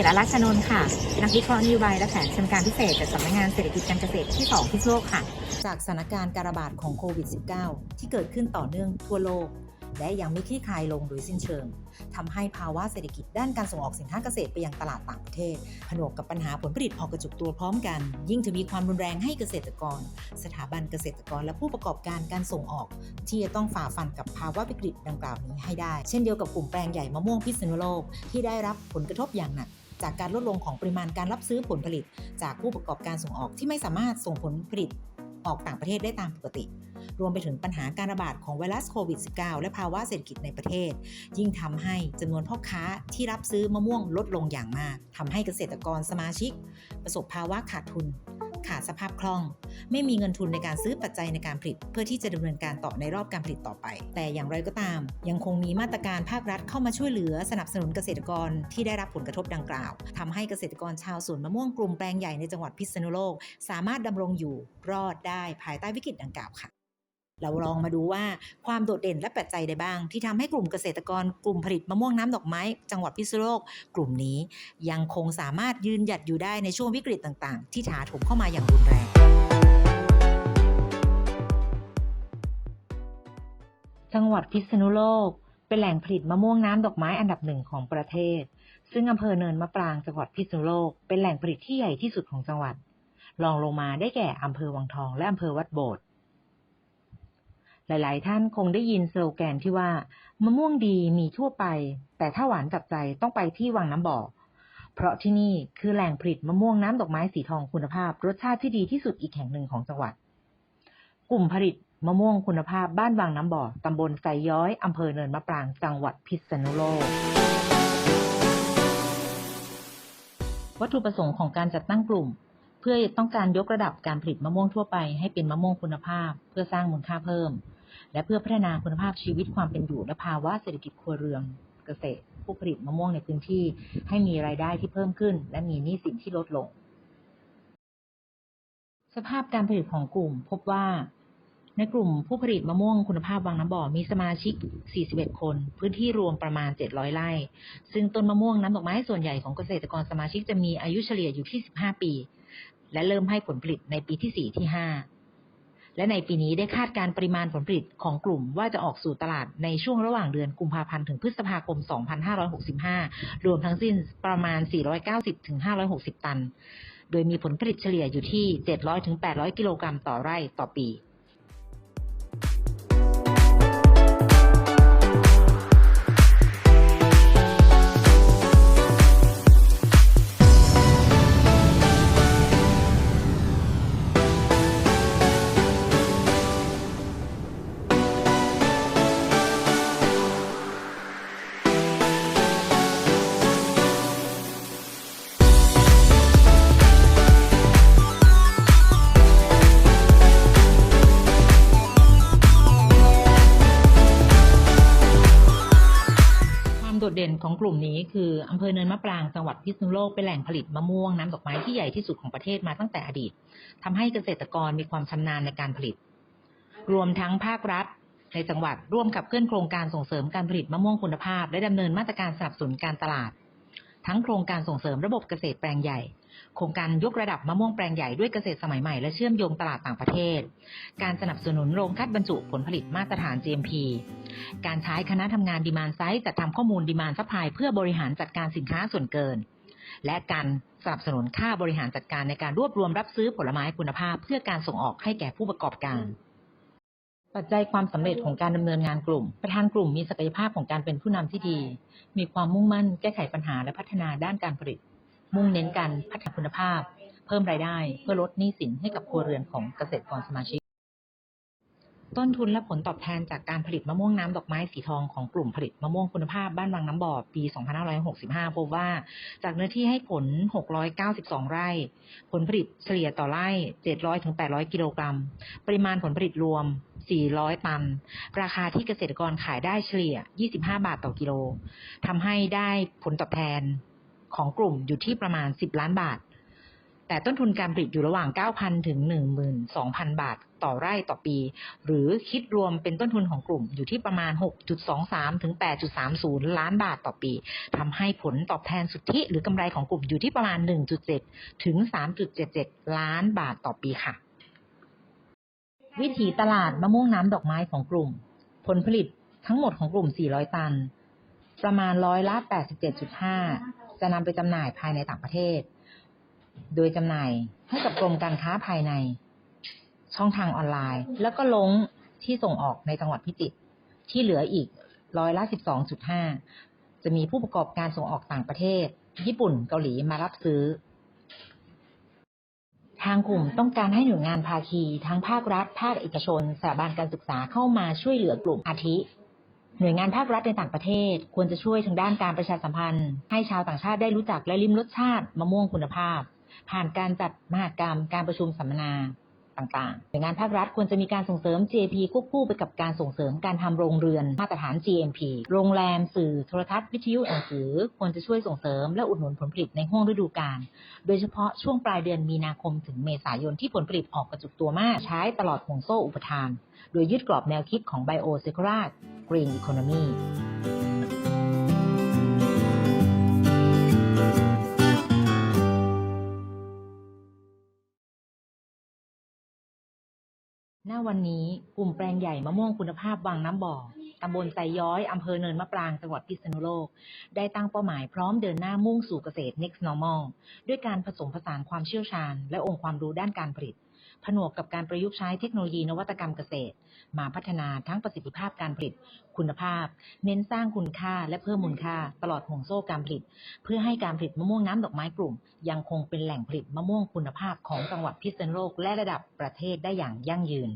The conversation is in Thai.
จิรลักษณ์ชนนท์ค่ะ นักวิเคราะห์นโยบายและแผนชำการพิเศษจากสำนักงานเศรษฐกิจการเกษตรที่ 2 พิษโลกค่ะ จากสถานการณ์การระบาดของโควิด -19 ที่เกิดขึ้นต่อเนื่องทั่วโลก และยังไม่คลี่คลายลงโดยสิ้นเชิงทำให้ภาวะเศรษฐกิจด้านการส่งออกสินค้าเกษตรไปยังตลาดต่างประเทศ ผนวกกับปัญหาผลผลิตพอกระจุกตัวพร้อมกัน ยิ่งทวีความรุนแรงให้เกษตรกร สถาบันเกษตรกรและผู้ประกอบการการส่งออก ที่จะต้องฝ่าฟันกับภาวะวิกฤตดังกล่าวนี้ให้ได้ เช่นเดียวกับกลุ่มแปลงใหญ่มะม่วงพิษณุโลกที่ได้รับผลกระทบอย่างหนัก จากการลดลงของปริมาณการรับซื้อผลผลิต จากผู้ประกอบการส่งออกที่ไม่สามารถส่งผลผลิตออกต่างประเทศได้ตามปกติ รวมไปถึงปัญหาการระบาดของไวรัสโควิด -19 และภาวะเศรษฐกิจในประเทศ ยิ่งทำให้จำนวนพ่อค้าที่รับซื้อมะม่วงลดลงอย่างมากทำให้เกษตรกรสมาชิก ประสบภาวะขาดทุน ขาดสภาพคล่อง ไม่มีเงินทุนในการซื้อปัจจัยในการผลิต เพื่อที่จะดำเนินการต่อในรอบการผลิตต่อไป แต่อย่างไรก็ตาม ยังคงมีมาตรการภาครัฐเข้ามาช่วยเหลือสนับสนุนเกษตรกรที่ได้รับผลกระทบดังกล่าวทำให้เกษตรกรชาวสวนมะม่วงกลุ่มแปลงใหญ่ในจังหวัดพิษณุโลก สามารถดำรงอยู่รอดได้ภายใต้วิกฤตดังกล่าวค่ะ เราลองมาดูว่าความโดดเด่นและปัจจัยใดบ้าง ที่ทำให้กลุ่มเกษตรกรกลุ่มผลิตมะม่วงน้ำดอกไม้ จังหวัดพิษณุโลก กลุ่มนี้ยังคงสามารถยืนหยัดอยู่ได้ในช่วงวิกฤตต่างๆ ที่ถาโถมเข้ามาอย่างรุนแรงจังหวัดพิษณุโลก เป็นแหล่งผลิตมะม่วงน้ำดอกไม้อันดับหนึ่งของประเทศ ซึ่งอำเภอเนินมะปรางจังหวัดพิษณุโลก เป็นแหล่งผลิตที่ใหญ่ที่สุดของจังหวัดรองลงมาได้แก่อำเภอวังทองและอำเภอวัดโบสถ์ หลาย ๆ ท่านคงได้ยินสโลแกนที่ว่ามะม่วงดีมีทั่วไป แต่ถ้าหวานจับใจต้องไปที่วังน้ำบ่อ เพราะที่นี่คือแหล่งผลิตมะม่วงน้ำดอกไม้สีทองคุณภาพ รสชาติที่ดีที่สุดอีกแห่งหนึ่งของจังหวัด กลุ่มผลิตมะม่วงคุณภาพบ้านวังน้ำบ่อตำบลไซย้อยอำเภอเนินมะปรางจังหวัดพิษณุโลก วัตถุประสงค์ของการจัดตั้งกลุ่ม เพื่อต้องการยกระดับการผลิตมะม่วงทั่วไปให้เป็นมะม่วงคุณภาพ เพื่อสร้างมูลค่าเพิ่ม และเพื่อพัฒนาคุณภาพชีวิตความเป็นอยู่และภาวะเศรษฐกิจครัวเรือนเกษตร ผู้ผลิตมะม่วงในพื้นที่ ให้มีรายได้ที่เพิ่มขึ้น และมีหนี้สินที่ลดลง สภาพการผลิตของกลุ่มพบว่าในกลุ่มผู้ผลิตมะม่วงคุณภาพวังน้ำบ่อมีสมาชิก 41 คน พื้นที่รวมประมาณ 700 ไร่ ซึ่งต้นมะม่วงน้ำดอกไม้ส่วนใหญ่ของเกษตรกรสมาชิกจะมีอายุเฉลี่ยอยู่ที่ 15 ปี และเริ่มให้ผลผลิตในปีที่ 4 ที่ 5 และในปีนี้ได้คาดการณ์ปริมาณผลผลิตของกลุ่มว่าจะออกสู่ตลาดในช่วงระหว่างเดือนกุมภาพันธ์ถึงพฤษภาคม 2565 รวมทั้งสิ้นประมาณ 490-560 ตัน โดยมีผลผลิตเฉลี่ยอยู่ที่ 700-800 กิโลกรัมต่อไร่ต่อปี ดดเด่นของกลุ่มนี้คืออำเภอเนินมะปรางจังหวัดพิษณุโลกเป็นแหล่งผลิตมะม่วงน้ำดอกไม้ที่ใหญ่ที่สุดของประเทศมาตั้งแต่อดีตทำให้เกษตรกรมีความชำนาญในการผลิต รวมทั้งภาครัฐ ในจังหวัดร่วมกับเคลื่อนโครงการส่งเสริมการผลิตมะม่วงคุณภาพ และดำเนินมาตรการสนับสนุนการตลาด ทั้งโครงการส่งเสริมระบบเกษตรแปลงใหญ่ โครงการยกระดับมะม่วงแปลงใหญ่ด้วยเกษตรสมัยใหม่และเชื่อมโยงตลาดต่างประเทศ การสนับสนุนโรงคัดบรรจุผลผลิตมาตรฐาน GMP การใช้คณะทำงานดีมานไซต์จัดทำข้อมูลดีมานซัพพลายเพื่อบริหารจัดการสินค้าส่วนเกิน และการสนับสนุนค่าบริหารจัดการในการรวบรวมรับซื้อผลไม้คุณภาพ เพื่อการส่งออกให้แก่ผู้ประกอบการปัจจัยความสำเร็จของการดำเนินงานกลุ่ม ประธานกลุ่มมีศักยภาพของการเป็นผู้นำที่ดี มีความมุ่งมั่น แก้ไขปัญหาและพัฒนาด้านการผลิต มุ่งเน้นการพัฒนาคุณภาพ เพิ่มรายได้เพื่อลดหนี้สินให้กับครัวเรือนของเกษตรกรสมาชิก ต้นทุนและผลตอบแทนจากการผลิตมะม่วงน้ำดอกไม้สีทองของกลุ่มผลิตมะม่วงคุณภาพบ้านวังน้ำบ่อปี 2565 พบว่าจากเนื้อที่ให้ผล 692 ไร่ ผลผลิตเฉลี่ยต่อไร่ 700-800 กิโลกรัม ปริมาณผลผลิตรวม400 ตัน ราคาที่เกษตรกรขายได้เฉลี่ย 25 บาทต่อกิโล ทำให้ได้ผลตอบแทน ของกลุ่มอยู่ที่ประมาณ 10 ล้านบาท แต่ต้นทุนการผลิตอยู่ระหว่าง 9,000 ถึง 12,000 บาทต่อไร่ต่อปี หรือคิดรวมเป็นต้นทุนของกลุ่มอยู่ที่ประมาณ 6.23 ถึง 8.30 ล้านบาทต่อปีทำให้ผลตอบแทนสุทธิหรือกำไรของกลุ่มอยู่ที่ประมาณ 1.7 ถึง 3.77 ล้านบาทต่อปีค่ะ วิถีตลาดมะม่วงน้ำดอกไม้ของกลุ่ม ผลผลิตทั้งหมดของกลุ่ม 400 ตัน ประมาณร้อยละ 87.5 จะนำไปจำหน่ายภายในต่างประเทศ โดยจำหน่ายให้กับกรมการค้าภายใน ช่องทางออนไลน์ แล้วก็ลงที่ส่งออกในจังหวัดพิจิตรที่เหลืออีกร้อยละ12.5จะมีผู้ประกอบการส่งออกต่างประเทศ ญี่ปุ่นเกาหลีมารับซื้อ ทางกลุ่มต้องการให้หน่วยงานภาคี ทั้งภาครัฐ ภาคเอกชนสถาบันการศึกษาเข้ามาช่วยเหลือกลุ่มอาทิ หน่วยงานภาครัฐในต่างประเทศ ควรจะช่วยทางด้านการประชาสัมพันธ์ ให้ชาวต่างชาติได้รู้จักและลิ้มรสชาติมะม่วงคุณภาพ ผ่านการจัดมหกรรมการประชุมสัมมนา ต่างๆหน่วยงานภาครัฐควรจะมีการส่งเสริม GAP ควบคู่ไปกับการส่งเสริมการทำโรงเรือนมาตรฐาน GMP โรงแรมสื่อโทรทัศน์วิทยุหนังสือ ควรจะช่วยส่งเสริมและอุดหนุนผลผลิตในห้วงฤดูกาลโดยเฉพาะช่วงปลายเดือนมีนาคมถึงเมษายนที่ผลผลิตออกกระจุกตัวมาก ใช้ตลอดห่วงโซ่อุปทาน โดยยึดกรอบแนวคิดของ Bio Circular Green Economy ณวันนี้กลุ่มแปลงใหญ่มะม่วงคุณภาพวังน้ำบ่อตำบลไซย้อยอำเภอเนินมะปรางจังหวัดพิษณุโลก ได้ตั้งเป้าหมายพร้อมเดินหน้ามุ่งสู่เกษตร next normal ด้วยการผสมผสานความเชี่ยวชาญ และองค์ความรู้ด้านการผลิต ผนวกกับการประยุกต์ใช้เทคโนโลยีนวัตกรรมเกษตร มาพัฒนาทั้งประสิทธิภาพการผลิต คุณภาพ เน้นสร้างคุณค่าและเพิ่มมูลค่า ตลอดห่วงโซ่การผลิต เพื่อให้การผลิตมะม่วงน้ำดอกไม้กลุ่ม ยังคงเป็นแหล่งผลิตมะม่วงคุณภาพของจังหวัดพิษณุโลกและระดับประเทศได้อย่างยั่งยืน